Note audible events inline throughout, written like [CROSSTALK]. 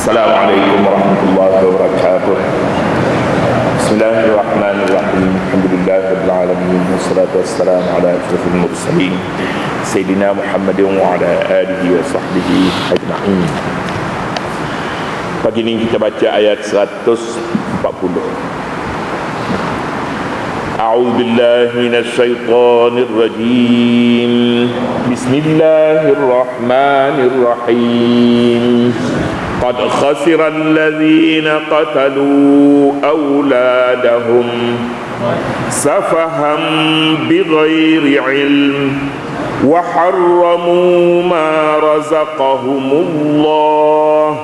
السلام عليكم ورحمة الله وبركاته. بسم الله الرحمن الرحيم. الحمد لله رب العالمين والصلاة والسلام على أشرف المرسلين سيدنا محمد وعلى آله وصحبه أجمعين. Pagi ini kita baca ayat 140 أعوذ بالله من الشيطان الرجيم بسم الله الرحمن الرحيم قد خسر الذين قتلوا أولادهم سفها بغير علم وحرموا ما رزقهم الله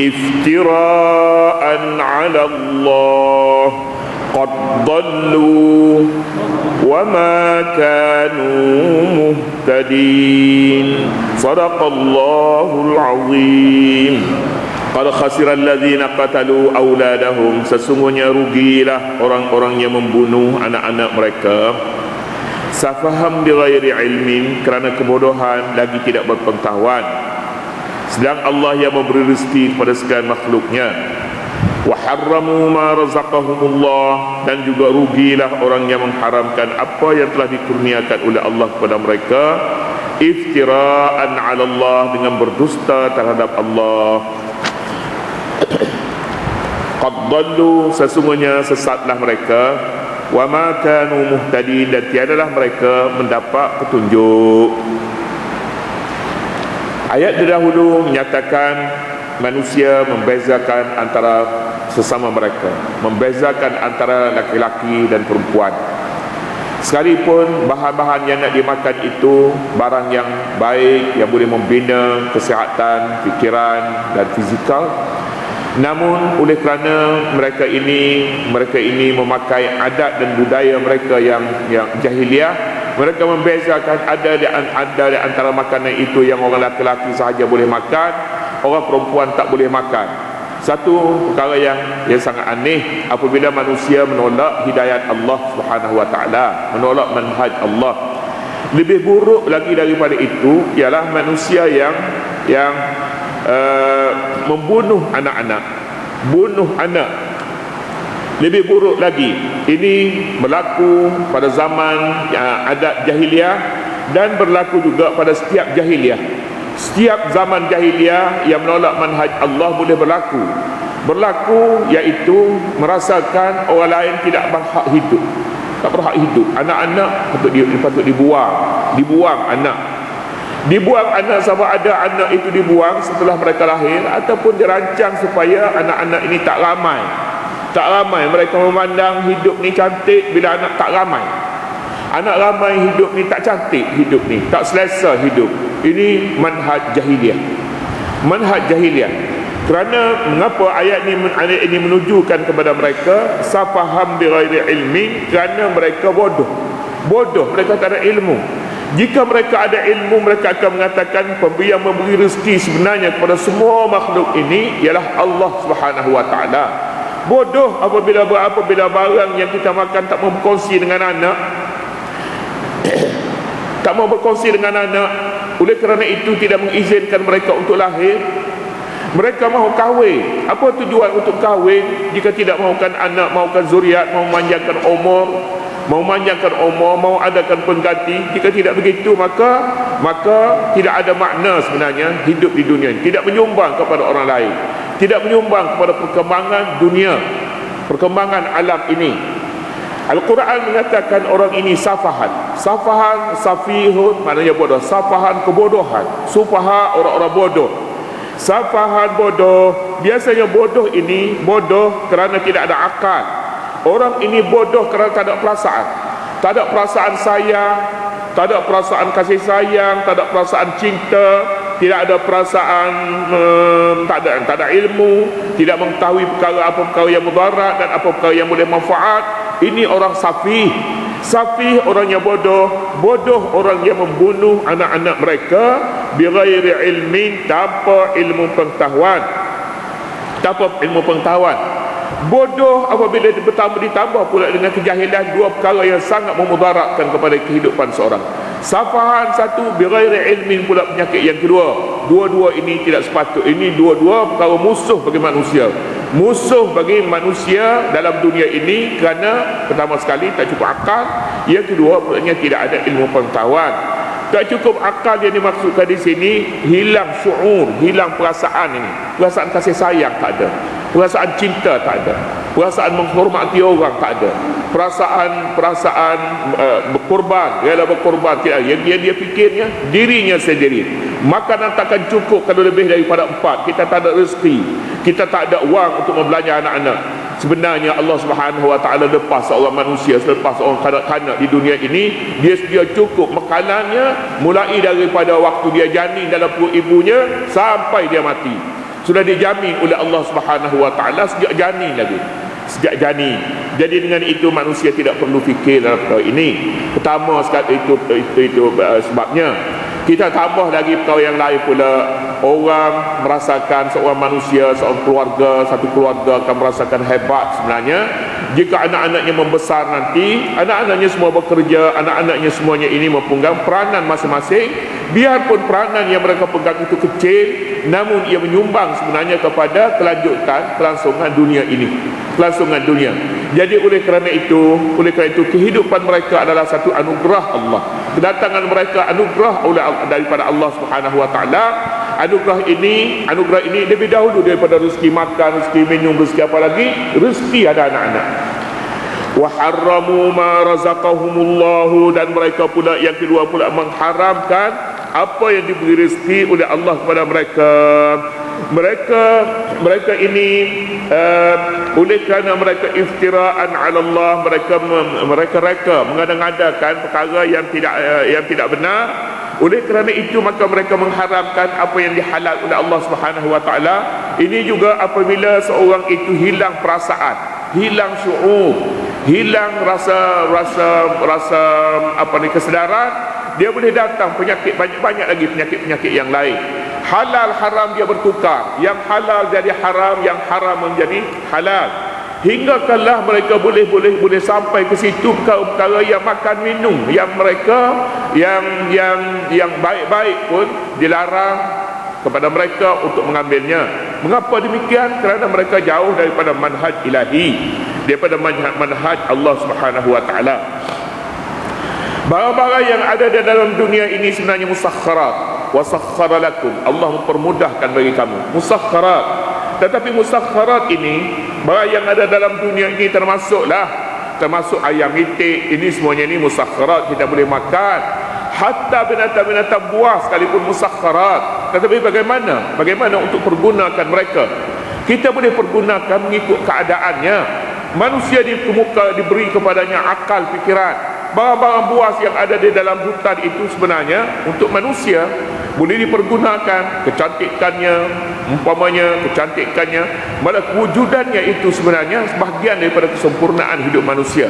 افتراء على الله قد ضلوا وما كانوا مهتدين صدق الله العظيم قد خسر الذين قتلوا أولادهم sesungguhnya rugilah orang-orang yang membunuh anak-anak mereka safaham bighairi ilmin kerana kebodohan lagi tidak berpengetahuan sedang Allah yang memberi rezeki kepada sekalian makhluknya wa harramu ma razaqahumullah dan juga rugilah orang yang mengharamkan apa yang telah dikurniakan oleh Allah kepada mereka. Iftiraan 'ala Allah dengan berdusta terhadap Allah. Qad dallu sesungguhnya sesatlah mereka. Wa ma kanu muhtadin dan tiadalah mereka mendapat petunjuk. Ayat terdahulu menyatakan manusia membezakan antara sesama mereka, membezakan antara laki-laki dan perempuan. Sekalipun bahan-bahan yang nak dimakan itu barang yang baik yang boleh membina kesihatan, fikiran dan fizikal, namun oleh kerana mereka ini mereka ini memakai adat dan budaya mereka yang yang jahiliah mereka membezakan ada di ada di antara makanan itu yang orang lelaki sahaja boleh makan, orang perempuan tak boleh makan. Satu perkara yang yang sangat aneh apabila manusia menolak hidayat Allah Subhanahu wa taala, menolak manhaj Allah. Lebih buruk lagi daripada itu ialah manusia yang yang uh, membunuh anak-anak, bunuh anak lebih buruk lagi ini berlaku pada zaman ya, adat jahiliah dan berlaku juga pada setiap jahiliah setiap zaman jahiliah yang menolak manhaj Allah boleh berlaku. Berlaku iaitu merasakan orang lain tidak berhak hidup. Tak berhak hidup. Anak-anak patut, di, patut dibuang. Dibuang anak. Dibuang anak sama ada anak itu dibuang setelah mereka lahir ataupun dirancang supaya anak-anak ini tak ramai. Tak ramai. Mereka memandang hidup ni cantik bila anak tak ramai anak ramai hidup ni tak cantik hidup ni tak selesa hidup. Ini manhaj jahiliah. Manhaj jahiliah. Kerana mengapa ayat ni ayat ini menunjukkan kepada mereka safaham bi ghairi ilmi kerana mereka bodoh. Bodoh mereka tak ada ilmu. Jika mereka ada ilmu mereka akan mengatakan pemberi yang memberi rezeki sebenarnya kepada semua makhluk ini ialah Allah Subhanahu wa taala. Bodoh apabila apabila barang yang kita makan tak berkongsi dengan anak tak mau berkongsi dengan anak. Oleh kerana itu tidak mengizinkan mereka untuk lahir. Mereka mahu kahwin. Apa tujuan untuk kahwin? Jika tidak mahukan anak mahukan zuriat mahu manjangkan umur mau manjangkan umur mau adakan pengganti. Jika tidak begitu maka maka tidak ada makna sebenarnya hidup di dunia ini. Tidak menyumbang kepada orang lain. Tidak menyumbang kepada perkembangan dunia perkembangan alam ini. Al-Quran mengatakan orang ini safahan safahan safihun maknanya bodoh safahan kebodohan. Sufaha orang-orang bodoh. Safahan bodoh biasanya bodoh ini bodoh kerana tidak ada akal. Orang ini bodoh kerana tak ada perasaan. Tak ada perasaan sayang tak ada perasaan kasih sayang tak ada perasaan cinta tidak ada perasaan um, tak ada tak ada ilmu tidak mengetahui perkara apa perkara yang mudarat dan apa perkara yang boleh manfaat. Ini orang safih safih orang yang bodoh bodoh orang yang membunuh anak-anak mereka bighairi ilmin tanpa ilmu pengetahuan. Tanpa ilmu pengetahuan. Bodoh apabila bertambah ditambah pula dengan kejahilan dua perkara yang sangat memudaratkan kepada kehidupan seorang. Safahan satu bighairi ilmin pula penyakit yang kedua. Dua-dua ini tidak sepatut. Ini dua-dua perkara musuh bagi manusia musuh bagi manusia dalam dunia ini kerana pertama sekali tak cukup akal yang kedua maknanya tidak ada ilmu pengetahuan. Tak cukup akal yang dimaksudkan di sini hilang syuur hilang perasaan ini. Perasaan kasih sayang tak ada. Perasaan cinta tak ada. Perasaan menghormati orang tak ada. Perasaan perasaan uh, berkorban rela berkorban tidak. Yang dia dia fikirnya dirinya sendiri. Makanan takkan cukup kalau lebih daripada empat. Kita tak ada rezeki kita tak ada wang untuk membelanja anak-anak. Sebenarnya Allah Subhanahu Wa Taala lepas seorang manusia selepas orang kanak-kanak di dunia ini dia sedia cukup makanannya mulai daripada waktu dia janin dalam perut ibunya sampai dia mati. Sudah dijamin oleh Allah Subhanahu Wa Taala sejak janin lagi. Sejak janin. Jadi dengan itu manusia tidak perlu fikir dalam perkara ini. Pertama sekali itu itu, itu uh, sebabnya. Kita tambah lagi perkara yang lain pula orang merasakan seorang manusia seorang keluarga satu keluarga akan merasakan hebat sebenarnya. Jika anak-anaknya membesar nanti anak-anaknya semua bekerja anak-anaknya semuanya ini mempegang peranan masing-masing. Biarpun peranan yang mereka pegang itu kecil namun ia menyumbang sebenarnya kepada kelanjutan kelangsungan dunia ini. Kelangsungan dunia. Jadi oleh kerana itu oleh kerana itu kehidupan mereka adalah satu anugerah Allah. Kedatangan mereka anugerah oleh daripada Allah Subhanahu wa taala anugerah ini anugerah ini lebih dahulu daripada rezeki makan rezeki minum rezeki apa lagi? Rezeki ada anak-anak. Wa harramu ma razaqahumullahu. Dan mereka pula yang kedua pula mengharamkan apa yang diberi rezeki oleh Allah kepada mereka. Mereka mereka ini uh, oleh kerana mereka iftiraan ala Allah mereka mereka reka mengada-ngadakan perkara yang tidak uh, yang tidak benar oleh kerana itu maka mereka mengharamkan apa yang dihalal oleh Allah Subhanahu wa taala. Ini juga apabila seorang itu hilang perasaan hilang syuur hilang rasa rasa rasa apa ni kesedaran dia boleh datang penyakit banyak-banyak lagi penyakit-penyakit yang lain. Halal haram dia bertukar. Yang halal jadi haram yang haram menjadi halal hingga kalah mereka boleh boleh boleh sampai ke situ perkara-perkara yang makan minum yang mereka yang yang yang baik-baik pun dilarang kepada mereka untuk mengambilnya mengapa demikian kerana mereka jauh daripada manhaj ilahi daripada manhaj, manhaj Allah Subhanahu wa taala Barang-barang yang ada di dalam dunia ini sebenarnya musakharat. Wasakhara lakum. Allah mempermudahkan bagi kamu. Musakharat. Tetapi musakharat ini, barang yang ada dalam dunia ini termasuklah. Termasuk ayam itik. Ini semuanya ini musakharat. Kita boleh makan. Hatta binatang-binatang buah sekalipun musakharat. Tetapi bagaimana? Bagaimana untuk pergunakan mereka? Kita boleh pergunakan mengikut keadaannya. Manusia di muka diberi kepadanya akal fikiran barang-barang buas yang ada di dalam hutan itu sebenarnya untuk manusia boleh dipergunakan kecantikannya umpamanya kecantikannya malah kewujudannya itu sebenarnya sebahagian daripada kesempurnaan hidup manusia.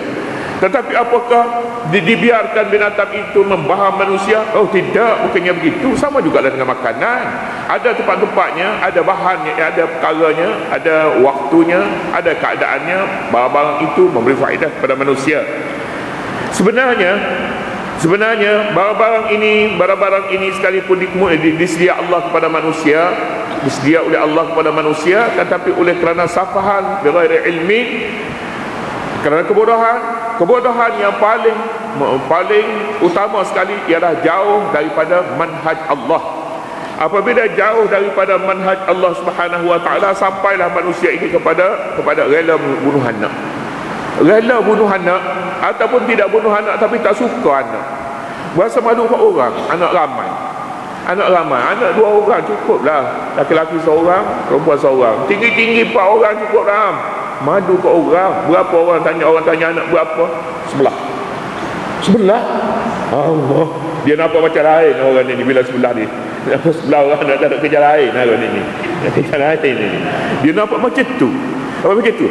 Tetapi apakah dibiarkan binatang itu membaham manusia? Oh tidak bukannya begitu. Sama juga dengan makanan. Ada tempat-tempatnya ada bahannya ada perkaranya ada waktunya ada keadaannya. Barang-barang itu memberi faedah kepada manusia. Sebenarnya sebenarnya barang-barang ini barang-barang ini sekalipun disedia Allah kepada manusia disedia oleh Allah kepada manusia tetapi oleh kerana safahan bighairi ilmi kerana kebodohan kebodohan yang paling paling utama sekali ialah jauh daripada manhaj Allah. Apabila jauh daripada manhaj Allah Subhanahu wa taala sampailah manusia ini kepada kepada rela bunuh anak rela bunuh anak ataupun tidak bunuh anak tapi tak suka anak. Berasa malu kat orang anak ramai. Anak ramai. Anak dua orang cukup lah laki-laki seorang perempuan seorang. Tinggi-tinggi empat orang cukup lah madu kat orang. Berapa orang tanya orang tanya anak berapa? Sebelah. Sebelah? Allah. Dia nampak macam lain orang ni bila sebelah ni. [LAUGHS] Sebelah orang nak ada kerja lain orang ni. Kerja lain ni. Dia nampak macam tu apa macam tu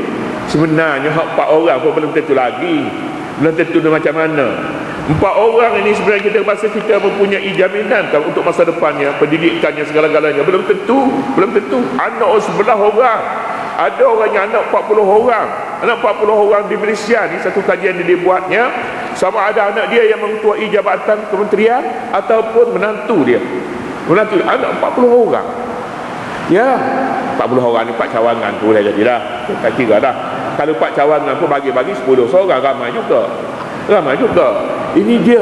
sebenarnya hak empat orang pun belum tentu lagi. Belum tentu macam mana. Empat orang ini sebenarnya kita rasa kita mempunyai jaminan kan untuk masa depannya pendidikannya segala-galanya. Belum tentu belum tentu. Anak sebelah orang. Ada orang yang anak 40 orang. Anak 40 orang di Malaysia ni satu kajian yang dibuatnya sama ada anak dia yang mengetuai jabatan kementerian ataupun menantu dia. Menantu anak 40 orang. Ya, 40 orang ni pak cawangan tu boleh jadilah. Tak kira dah. Kalau pak cawangan pun bagi-bagi 10 seorang ramai juga. Ramai juga. Ini dia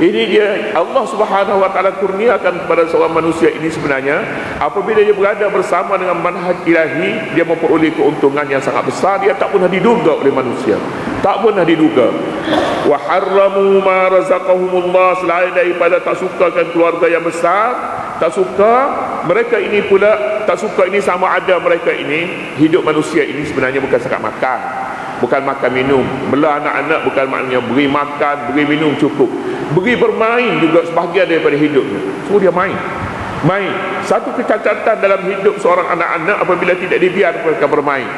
ini dia Allah Subhanahu wa taala kurniakan kepada seorang manusia ini sebenarnya apabila dia berada bersama dengan manhaj ilahi dia memperoleh keuntungan yang sangat besar dia tak pernah diduga oleh manusia. Tak pernah diduga. Wa harramu ma razaqahumullah. Selain daripada tak sukakan keluarga yang besar, tak suka mereka ini pula tak suka ini sama ada mereka ini. Hidup manusia ini sebenarnya bukan sekat makan. Bukan makan minum. Belah anak-anak bukan maknanya beri makan beri minum cukup. Beri bermain juga sebahagian daripada hidupnya. So dia main. Main. Satu kecacatan dalam hidup seorang anak-anak apabila tidak dibiarkan mereka bermain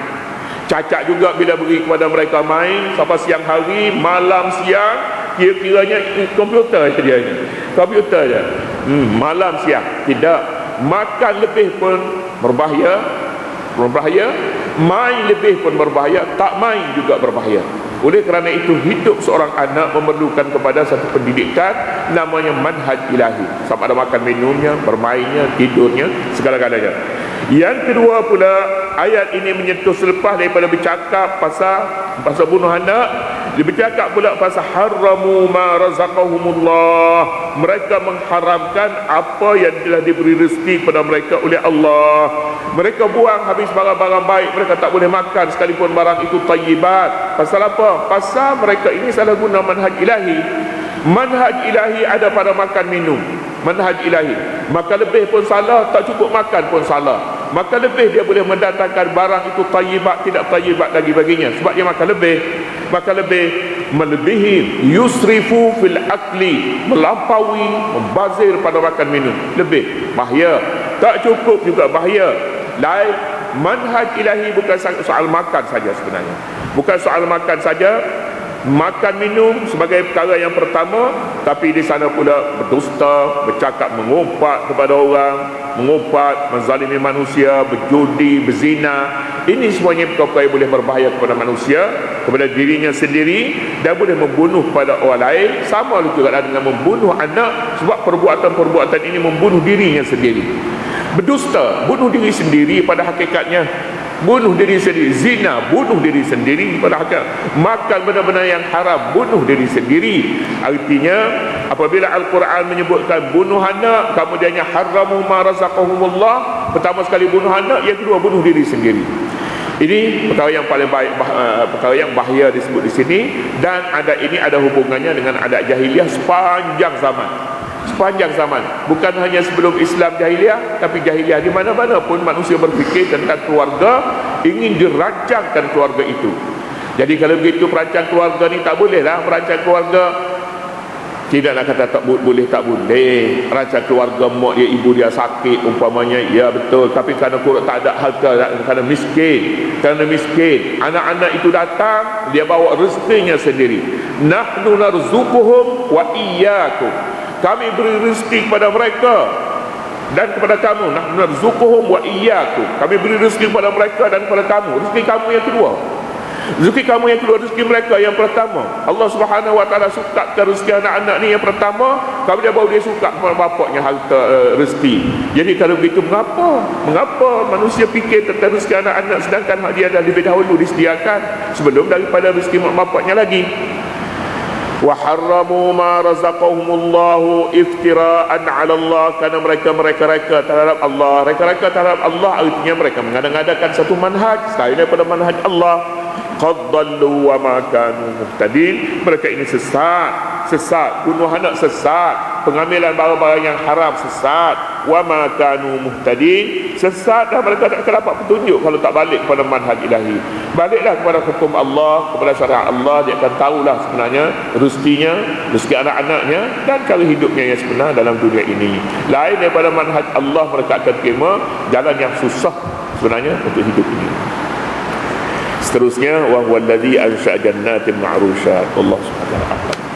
cacat juga bila beri kepada mereka main. Sampai siang hari malam siang kira-kiranya komputer je dia ni. Komputer je hmm, malam siang. Tidak. Makan lebih pun berbahaya. Berbahaya. Main lebih pun berbahaya. Tak main juga berbahaya oleh kerana itu hidup seorang anak memerlukan kepada satu pendidikan namanya manhaj ilahi. Sama ada makan minumnya bermainnya tidurnya segala-galanya. Yang kedua pula ayat ini menyentuh selepas daripada bercakap pasal pasal bunuh anak. Dia bercakap pula pasal haramu ma razaqahumullah. Mereka mengharamkan apa yang telah diberi rezeki kepada mereka oleh Allah mereka buang habis barang-barang baik. Mereka tak boleh makan sekalipun barang itu tayyibat. Pasal apa? Pasal mereka ini salah guna manhaj ilahi. Manhaj ilahi ada pada makan minum. Manhaj ilahi. Maka lebih pun salah tak cukup makan pun salah. Maka lebih dia boleh mendatangkan barang itu tayyibat tidak tayyibat lagi baginya. Sebab dia makan lebih. Maka lebih. Melebihi. Yusrifu fil akli. Melampaui membazir pada makan minum. Lebih. Bahaya. Tak cukup juga bahaya lain manhaj ilahi bukan soal makan saja sebenarnya. Bukan soal makan saja makan minum sebagai perkara yang pertama tapi di sana pula berdusta bercakap mengumpat kepada orang mengumpat menzalimi manusia berjudi berzina. Ini semuanya perkara yang boleh berbahaya kepada manusia kepada dirinya sendiri dan boleh membunuh pada orang lain. Sama juga dengan membunuh anak sebab perbuatan-perbuatan ini membunuh dirinya sendiri berdusta bunuh diri sendiri pada hakikatnya. Bunuh diri sendiri. Zina bunuh diri sendiri pada hakikat. Makan benda-benda yang haram bunuh diri sendiri. Artinya apabila Al-Quran menyebutkan bunuh anak kemudiannya haramu ma razaqahumullah pertama sekali bunuh anak yang kedua bunuh diri sendiri. Ini perkara yang paling baik uh, perkara yang bahaya disebut di sini. Dan ada ini ada hubungannya dengan adat jahiliah sepanjang zaman sepanjang zaman. Bukan hanya sebelum Islam jahiliah tapi jahiliah di mana-mana pun manusia berfikir tentang keluarga ingin dirancangkan keluarga itu. Jadi kalau begitu perancang keluarga ni tak boleh lah merancang keluarga. Tidak nak kata tak boleh tak boleh. Rancang keluarga mak dia ibu dia sakit umpamanya ya betul. Tapi kerana kurang tak ada harta kerana miskin kerana miskin. Anak-anak itu datang dia bawa rezekinya sendiri. Nahnu narzuquhum wa iyyakum kami beri rezeki kepada mereka dan kepada kamu. Nah narzuquhum wa iyyakum. Kami beri rezeki kepada mereka dan kepada kamu. Rezeki kamu yang kedua. Rezeki kamu yang kedua rezeki mereka yang pertama. Allah Subhanahu wa taala suka rezeki anak-anak ni yang pertama. Kamu dia bawa dia suka kepada bapaknya harta uh, rezeki. Jadi kalau begitu mengapa? Mengapa manusia fikir tentang rezeki anak-anak sedangkan hak dia dah lebih dahulu disediakan sebelum daripada rezeki mak bapaknya lagi وحرموا ما رزقهم الله افتراء على الله. كان mereka mereka reka terhadap Allah. Reka reka terhadap Allah. Artinya mereka mengadakan satu manhaj. Selain daripada manhaj Allah qad dallu wa ma kanu muhtadin. Mereka ini sesat sesat bunuh anak sesat pengambilan barang-barang yang haram sesat. Wa ma kanu muhtadin. Sesat dah mereka tak akan dapat petunjuk kalau tak balik kepada manhaj ilahi. Baliklah kepada hukum Allah kepada syariat Allah. Dia akan tahulah sebenarnya rezekinya rezeki anak-anaknya dan cara hidupnya yang sebenar dalam dunia ini. Lain daripada manhaj Allah mereka akan terima jalan yang susah sebenarnya untuk hidup ini. Seterusnya wa huwa allazi ansha jannatin ma'rushat Allah Subhanahu wa taala